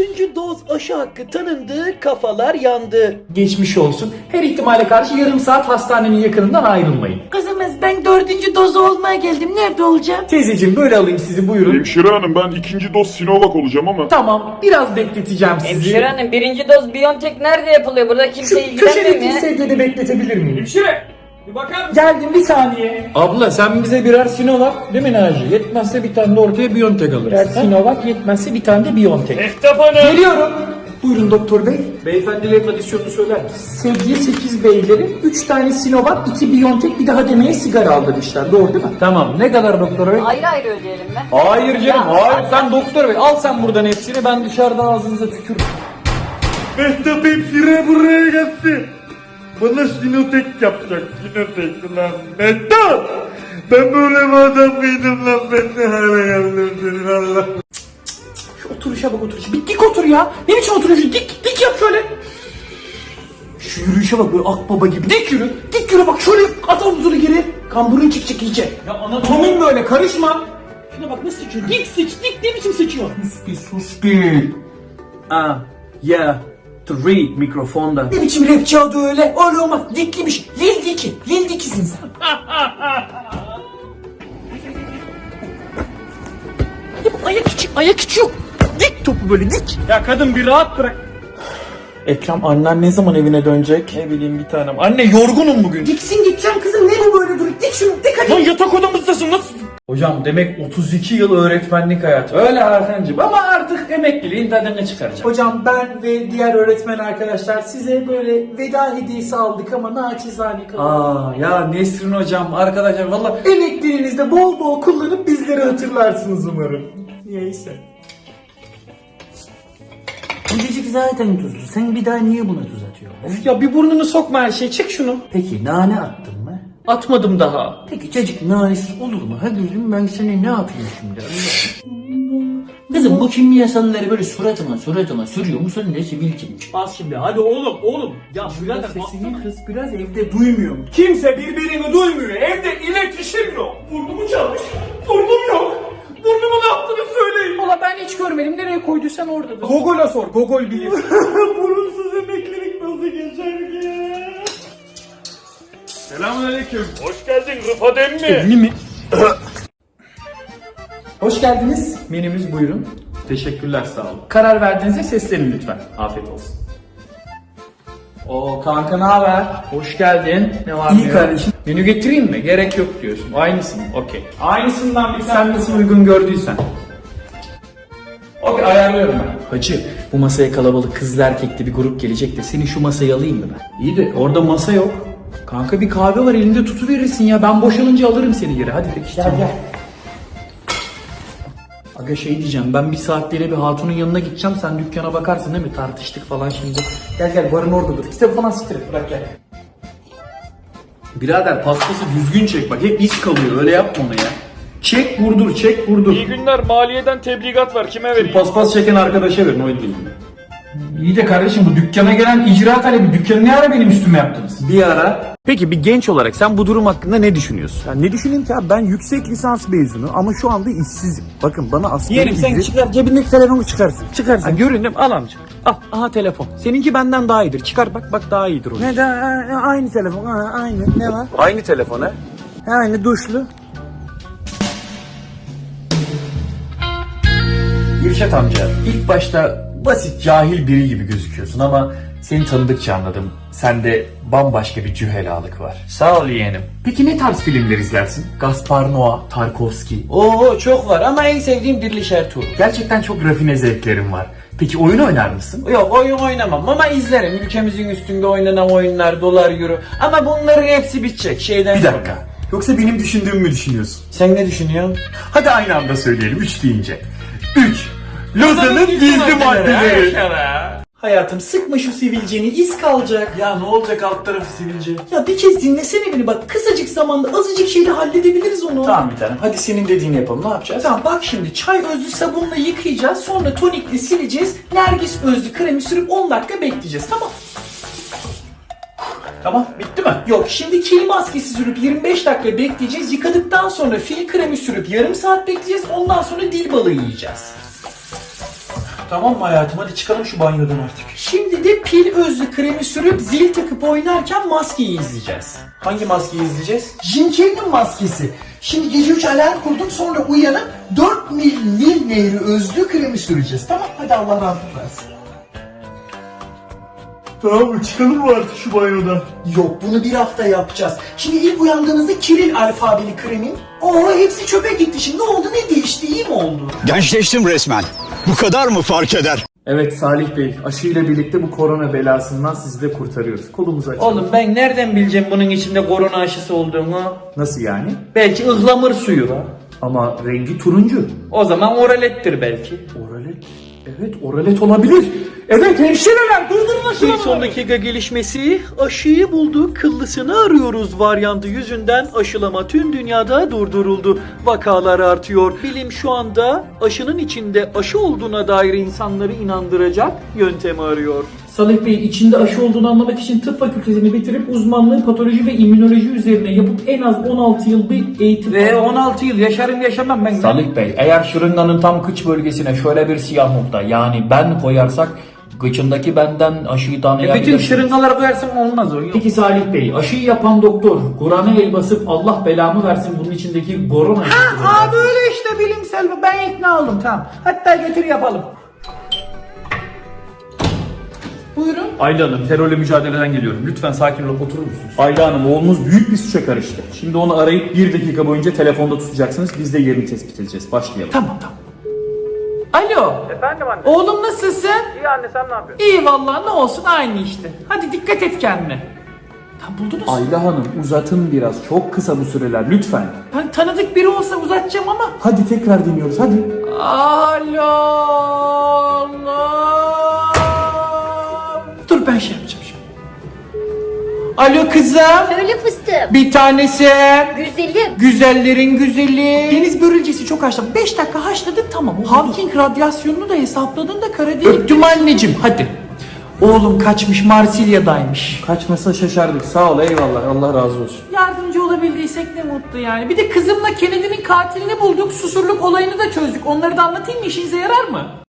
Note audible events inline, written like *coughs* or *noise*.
Dördüncü doz aşı hakkı tanındı, kafalar yandı. Geçmiş olsun. Her ihtimale karşı yarım saat hastanenin yakınından ayrılmayın. Kızımız ben dördüncü dozu olmaya geldim. Nerede olacağım? Teyzeciğim böyle alayım sizi buyurun. Hemşire hanım ben ikinci doz Sinovac olacağım ama. Tamam biraz bekleteceğim sizi. Hemşire hanım birinci doz Biontech nerede yapılıyor? Burada kimse Şu ilgilenmiyor köşedeki mu? sedyede bekletebilir miyim? Hemşire! Bir bakar mısın? Geldim bir saniye. Abla sen bize birer Sinovac değil mi Naci? Yetmezse bir tane de ortaya Biontech alırız. Birer Sinovac yetmezse bir tane de Biontech. Mehtap Hanım! Geliyorum. Buyurun doktor bey. Beyefendilerin adisyonunu söyler misin? Sevgili 8 beylerin 3 tane Sinovac, 2 Biontech bir daha demeye sigara aldırmışlar. Doğru değil mi? Tamam. Ne kadar doktor bey? Ayrı ayrı ödeyelim mi? Hayır canım. Hayır sen doktor bey. Al sen buradan hepsini ben dışarıdan ağzınıza tükürürüm. Mehtap hemşire buraya gelsin. Bana sinotek yapacak. Sinotek lan. Mehtap! Ben böyle bir adam mıydım lan? Ben ne hale geldim senin Allah. Şu oturuşa bak oturuşa. Bir dik otur ya. Ne biçim oturuyorsun? Dik, dik yap şöyle. Şu yürüyüşe bak böyle akbaba gibi. Dik yürü. Dik yürü bak şöyle at omzunu geri. Kamburun çıkacak iyice. Ya anatomin böyle karışma. Şuna bak nasıl sıçıyor. Dik sıç. Dik ne biçim sıçıyor. Sus bir sus bir. Ah, yeah. To read mikrofonda. Ne biçim rapçi adı öyle? Öyle olmaz. Dikliymiş. Lil Diki. Lil Dikisin sen. Ya *laughs* ayak içi, ayak içi yok. Dik topu böyle dik. Ya kadın bir rahat bırak. Ekrem annen ne zaman evine dönecek? Ne bileyim bir tanem. Anne yorgunum bugün. Diksin gideceğim kızım. Ne bu böyle durup? Dik şunu dik hadi. Lan yatak nasıl? Hocam demek 32 yıl öğretmenlik hayatı. Öyle Hakan'cığım ama artık emekliliğin tadını çıkaracağım. Hocam ben ve diğer öğretmen arkadaşlar size böyle veda hediyesi aldık ama naçizane kalın. Aa ya Nesrin hocam arkadaşlar valla emekliliğinizde bol bol kullanıp bizleri hatırlarsınız umarım. Neyse. Bu cacık zaten tuzlu. Sen bir daha niye buna tuz atıyorsun? Ya bir burnunu sokma her şey çek şunu. Peki nane attın mı? Atmadım daha. Peki cacık nanesiz olur mu? Hadi gülüm ben sana ne yapayım şimdi? Kızım bu kimyasalları böyle suratıma suratıma sürüyor musun ne sivilcim? Bas şimdi hadi oğlum oğlum. Ya birader Sesini kız biraz evde duymuyorum. kimse birbirini duymuyor. Evde iletişim yok. Burnumu çalmış. Burnum yok. Burnumu ne yaptığını söyleyin. Valla ben hiç görmedim. Nereye koyduysan oradadır. Gogol'a sor. Gogol bilir. *laughs* Burunsuz emeklilik nasıl ki? Selamünaleyküm. Hoş geldin Rıfat emmi. mi? *coughs* Hoş geldiniz. Menümüz buyurun. Teşekkürler sağ olun. Karar verdiğinizde seslenin lütfen. Afiyet olsun. Oo kanka ne haber? Hoş geldin. Ne var İyi ne yok? kardeşim. Menü getireyim mi? Gerek yok diyorsun. Aynısını. Okey. Aynısından bir Sen nasıl uygun gördüysen. Okey ayarlıyorum ben. Hacı bu masaya kalabalık kızlı erkekli bir grup gelecek de seni şu masaya alayım mı ben? İyi de orada masa yok. Kanka bir kahve var elinde tutuverirsin ya. Ben boşalınca alırım seni geri. Hadi peki. Gel gel. Aga şey diyeceğim ben bir saatliğine bir hatunun yanına gideceğim sen dükkana bakarsın değil mi tartıştık falan şimdi. Gel gel barın orada dur kitabı falan siktir et bırak gel. Birader paspası düzgün çek bak hep iz kalıyor öyle yapma onu ya. Çek vurdur çek vurdur. İyi günler maliyeden tebligat var. Kime vereyim? Paspas çeken arkadaşa verin o değil. İyi de kardeşim bu dükkana gelen icra talebi dükkanı ne ara benim üstüme yaptınız? Bir ara. Peki bir genç olarak sen bu durum hakkında ne düşünüyorsun? Ya ne düşüneyim ki abi ben yüksek lisans mezunu ama şu anda işsizim. Bakın bana askeri Yerim sen ücret- çıkar cebindeki telefonu çıkarsın. Çıkarsın. Ha, göründüm al amca. Al aha telefon. Seninki benden daha iyidir. Çıkar bak bak daha iyidir o. Ne de e, aynı telefon ha, aynı ne var? Aynı telefon ha. Aynı duşlu. Gülşat amca ilk başta basit cahil biri gibi gözüküyorsun ama seni tanıdıkça anladım. Sende bambaşka bir cühelalık var. Sağ ol yeğenim. Peki ne tarz filmler izlersin? Gaspar Noé, Tarkovski. Oo çok var ama en sevdiğim Diriliş Ertuğrul. Gerçekten çok rafine zevklerim var. Peki oyun oynar mısın? Yok oyun oynamam ama izlerim. Ülkemizin üstünde oynanan oyunlar, dolar, euro. Ama bunların hepsi bitecek şeyden Bir sonra. dakika. Yoksa benim düşündüğümü mü düşünüyorsun? Sen ne düşünüyorsun? Hadi aynı anda söyleyelim 3 deyince. 3. Lozan'ın gizli maddeleri. Hayatım sıkma şu sivilceni iz kalacak. Ya ne olacak alt tarafı sivilce? Ya bir kez dinlesene beni bak kısacık zamanda azıcık şeyle halledebiliriz onu. Tamam bir tanem. Hadi senin dediğini yapalım. Ne yapacağız? Tamam bak şimdi çay özlü sabunla yıkayacağız sonra tonikle sileceğiz. Nergis özlü kremi sürüp 10 dakika bekleyeceğiz tamam. Tamam bitti mi? Yok şimdi kil maskesi sürüp 25 dakika bekleyeceğiz. Yıkadıktan sonra fil kremi sürüp yarım saat bekleyeceğiz. Ondan sonra dil balığı yiyeceğiz. Tamam mı hayatım hadi çıkalım şu banyodan artık. Şimdi de pil özlü kremi sürüp zil takıp oynarken maskeyi izleyeceğiz. Hangi maskeyi izleyeceğiz? Jim Carrey'nin maskesi. Şimdi gece 3 alarm kurdum sonra uyanıp 4 mil Nil Nehri özlü kremi süreceğiz. Tamam hadi Allah rahatlık versin. Tamam mı çıkalım mı artık şu banyodan? Yok bunu bir hafta yapacağız. Şimdi ilk uyandığımızda Kiril alfabeli kremin. Oo hepsi çöpe gitti şimdi ne oldu ne değişti iyi mi oldu? Gençleştim resmen. Bu kadar mı fark eder? Evet Salih Bey aşıyla birlikte bu korona belasından sizi de kurtarıyoruz. Kolumuzu açalım. Oğlum ben nereden bileceğim bunun içinde korona aşısı olduğunu? Nasıl yani? Belki ıhlamur suyu. Ama rengi turuncu. O zaman oralettir belki. Oralet. Evet oralet olabilir. Evet hemşireler durdurun aşılamayı. son dakika gelişmesi aşıyı buldu kıllısını arıyoruz varyantı yüzünden aşılama tüm dünyada durduruldu. Vakalar artıyor. Bilim şu anda aşının içinde aşı olduğuna dair insanları inandıracak yöntemi arıyor. Salih Bey içinde aşı olduğunu anlamak için tıp fakültesini bitirip uzmanlığı patoloji ve immünoloji üzerine yapıp en az 16 yıl bir eğitim Ve 16 yıl yaşarım yaşamam ben. Salih Bey eğer şırınganın tam kıç bölgesine şöyle bir siyah nokta yani ben koyarsak gıçındaki benden aşıyı E, tanıyabilir. bütün şırıngalar koyarsam olmaz o. Peki Salih Bey aşıyı yapan doktor Kur'an'a el basıp Allah belamı versin bunun içindeki goron aşısı. Aa böyle işte bilimsel bu. Ben ikna oldum tamam. Hatta getir yapalım. Buyurun. Ayla Hanım terörle mücadeleden geliyorum. Lütfen sakin olup oturur musunuz? Ayla Hanım oğlunuz büyük bir suça karıştı. Şimdi onu arayıp bir dakika boyunca telefonda tutacaksınız. Biz de yerini tespit edeceğiz. Başlayalım. Tamam tamam. Alo. Efendim anne. Oğlum nasılsın? İyi anne sen ne yapıyorsun? İyi vallahi ne olsun aynı işte. Hadi dikkat et kendine. Tam buldunuz. Ayla Hanım uzatın biraz. Çok kısa bu süreler lütfen. Ben tanıdık biri olsa uzatacağım ama. Hadi tekrar dinliyoruz hadi. Alo. Allah. Dur ben şey yapacağım şimdi. Alo kızım. Söyle fıstığım. Bir tanesi. Güzelim. Güzellerin güzeli. Deniz börülcesi çok haşladım. 5 dakika haşladık tamam. Hawking radyasyonunu da hesapladın da kara değil. Öptüm anneciğim hadi. Oğlum kaçmış Marsilya'daymış. Kaçmasa şaşardık. Sağ ol eyvallah. Allah razı olsun. Yardımcı olabildiysek ne mutlu yani. Bir de kızımla Kennedy'nin katilini bulduk. Susurluk olayını da çözdük. Onları da anlatayım mı? İşinize yarar mı?